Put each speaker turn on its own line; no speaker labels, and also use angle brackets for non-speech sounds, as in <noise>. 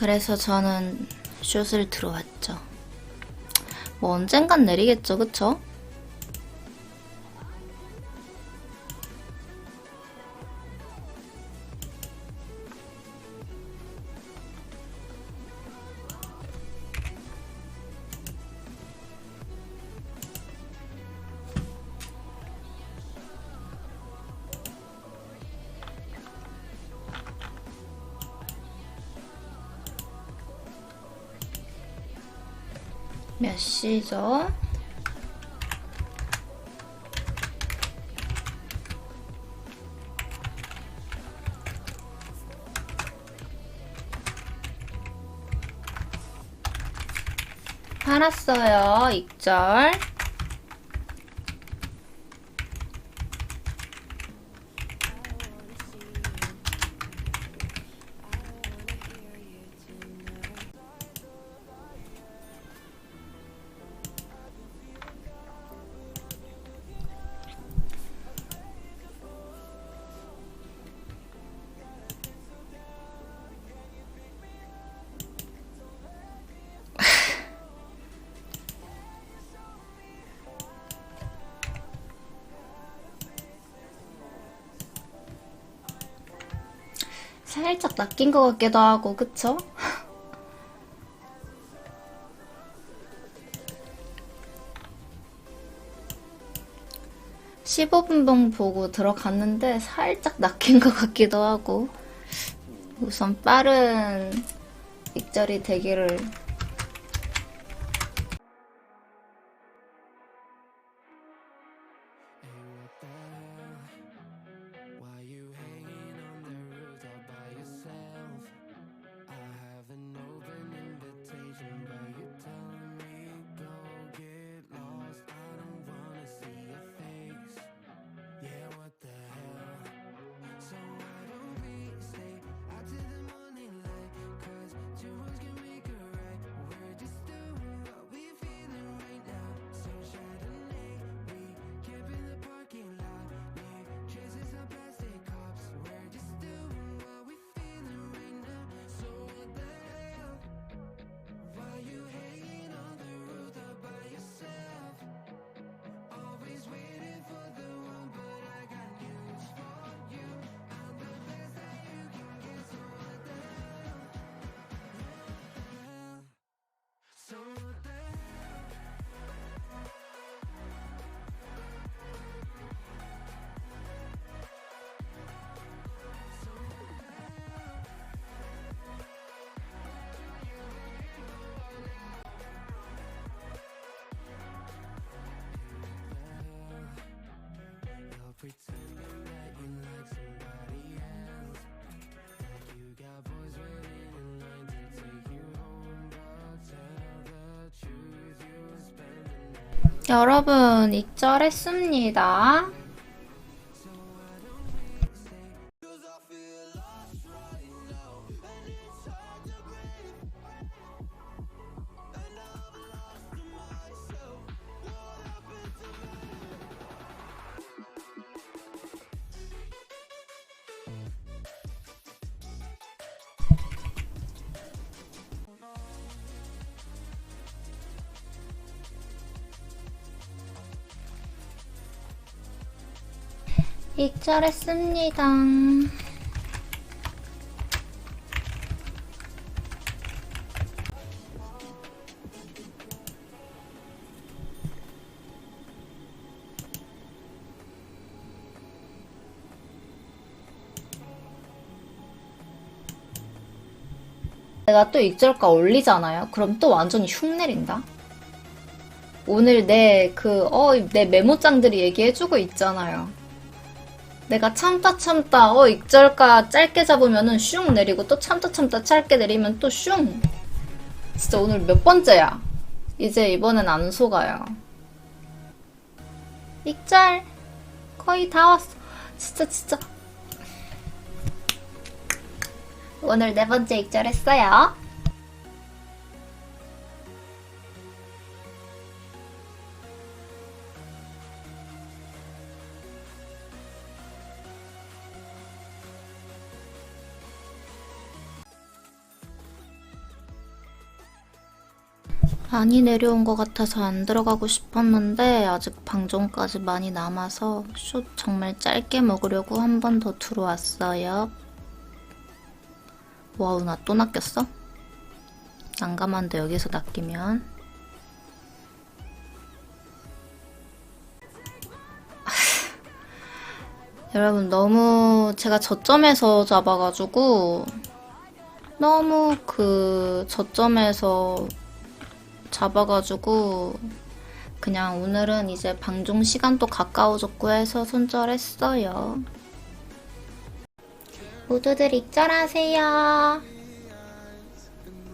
그래서 저는 숏을 들어왔죠. 뭐 언젠간 내리겠죠, 그쵸? 몇 시죠? 팔았어요, 익절. 살짝 낚인 것 같기도 하고, 그쵸? <laughs> (15분봉) 보고 들어갔는데 살짝 낚인 것 같기도 하고 우선 빠른 익절이 되기를 여러분 익절했습니다. 익절했습니다. 내가 또 익절가 올리잖아요. 그럼 또 완전히 흉 내린다. 오늘 내 그, 어, 내 메모장들이 얘기해주고 있잖아요. 내가 참다 참다 어 익절가 짧게 잡으면은 슝 내리고 또 참다 참다 짧게 내리면 또 슝. 진짜 오늘 몇 번째야? 이제 이번엔 안 속아요. 익절. 거의 다 왔어. 진짜 진짜. 오늘 네 번째 익절 했어요
많이 내려온 것 같아서 안 들어가고 싶었는데 아직 방종까지 많이 남아서 숏 정말 짧게 먹으려고 한 번 더 들어왔어요. 와우 나 또 낚였어? 난감한데 여기서 낚이면 <laughs> 여러분 너무 제가 저점에서 잡아가지고 너무 그 저점에서 잡아가지고 그냥 오늘은 이제 방종 시간도 가까워졌고 해서 손절했어요. 모두들 익절하세요.